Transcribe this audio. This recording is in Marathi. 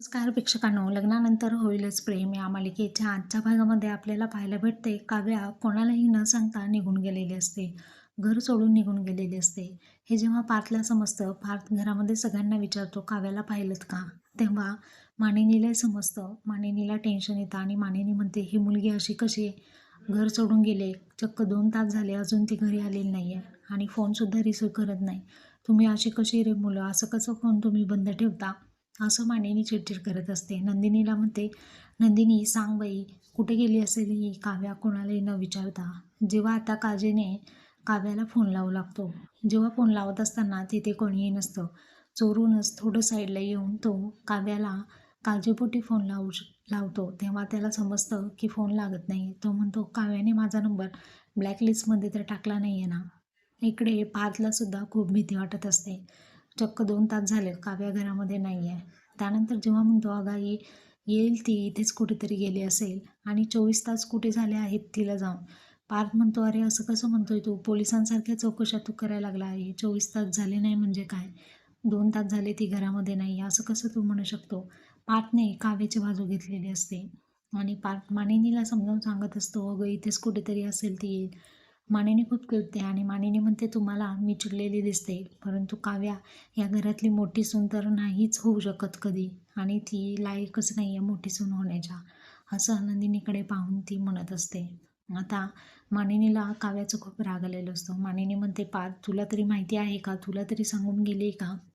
नमस्कार प्रेक्षकांनो. लग्नानंतर होईलच प्रेम. या मालिकेच्या आजच्या भागामध्ये आपल्याला पाहायला भेटते काव्या कोणालाही न सांगता निघून गेलेली असते. घर सोडून निघून गेलेली असते. हे जेव्हा पार्थला समजतं पार्थ घरामध्ये सगळ्यांना विचारतो काव्याला पाहिलं का? तेव्हा मानिनीलाही समजतं. मानिनीला टेन्शन येतं आणि मानिनी म्हणते ही मुलगी अशी कशी आहे? घर सोडून गेले. चक्क दोन तास झाले अजून ती घरी आलेली नाही आहे आणि फोनसुद्धा रिसिव्ह करत नाही. तुम्ही अशी कशी रे मुलं? असं कसं फोन तुम्ही बंद ठेवता? असं मानेनी चिडचिड करत असते. नंदिनीला म्हणते नंदिनी सांग बाई कुठे गेली असेल ही काव्या? कोणालाही न विचारता. जेव्हा आता काजेने काव्याला फोन लावू लागतो. जेव्हा फोन लावत असताना तिथे कोणीही नसतं. चोरूनच थोडं साईडला येऊन तो काव्याला काळजीपोटी फोन लावू श लावतो. तेव्हा त्याला समजतं की फोन लागत नाही. तो म्हणतो काव्याने माझा नंबर ब्लॅकलिस्टमध्ये तर टाकला नाही आहे ना? इकडे पार्थला सुद्धा खूप भीती वाटत असते. चक्क दोन तास झाले काव्या घरामध्ये नाही आहे त्यानंतर जेव्हा म्हणतो अगाई येईल ती इथेच कुठेतरी गेली असेल. आणि चोवीस तास कुठे झाले आहेत तिला जाऊन. पार्थ म्हणतो अरे असं कसं म्हणतोय तू? पोलिसांसारख्या चौकशा तू करायला लागला आहे. चोवीस तास झाले नाही म्हणजे काय? दोन तास झाले ती घरामध्ये नाही. असं कसं तू म्हणू शकतो? पार्थने काव्याची बाजू घेतलेली असते. आणि पार्थ मानिनीला समजावून सांगत असतो अगं इथेच कुठेतरी असेल ती येईल. मानिनी खूप कळते आणि मानिनी म्हणते तुम्हाला मी चिडलेली दिसते परंतु काव्या या घरातली मोठी सून तर नाहीच होऊ शकत कधी. आणि ती लायकच नाही आहे मोठी सून होण्याच्या. असं नंदिनीकडे पाहून ती म्हणत असते. आता मानिनीला काव्याचं खूप राग आलेलं असतो. मानिनी म्हणते पार तुला तरी माहिती आहे का? तुला तरी सांगून गेली का?